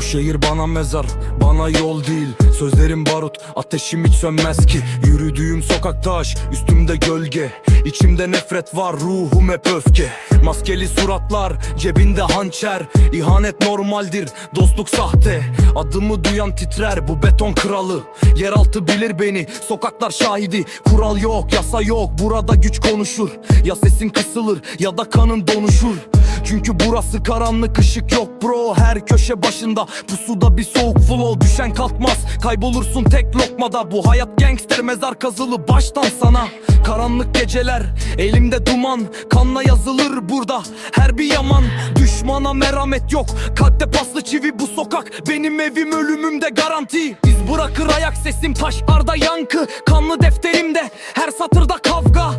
şehir bana mezar Bana yol değil. Sözlerim barut Ateşim hiç sönmez ki. Yürüdüğüm sokak taş Üstümde gölge. İçimde nefret var Ruhum hep öfke. Maskeli suratlar Cebinde hançer. İhanet normaldir Dostluk sahte. Adımı duyan titrer Bu beton kralı. Yeraltı bilir beni Sokaklar şahidi. Kural yok yasa yok Burada güç konuşur. Ya sesin kısılır Ya da kanın donuşur çünkü burası karanlık ışık yok bro. Her köşe başında pusuda bir soğuk flow. Düşen kalkmaz kaybolursun tek lokmada. Bu hayat gangster mezar kazılı baştan sana. Karanlık geceler elimde duman. Kanla yazılır burada her bir yaman. Düşmana merhamet yok Kalpte paslı çivi bu sokak. Benim evim ölümümde garanti. İz bırakır ayak sesim taşlarda yankı. Kanlı defterimde her satırda kavga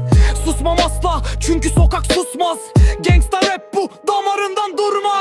Gangsta rap bu. Damarından durmaz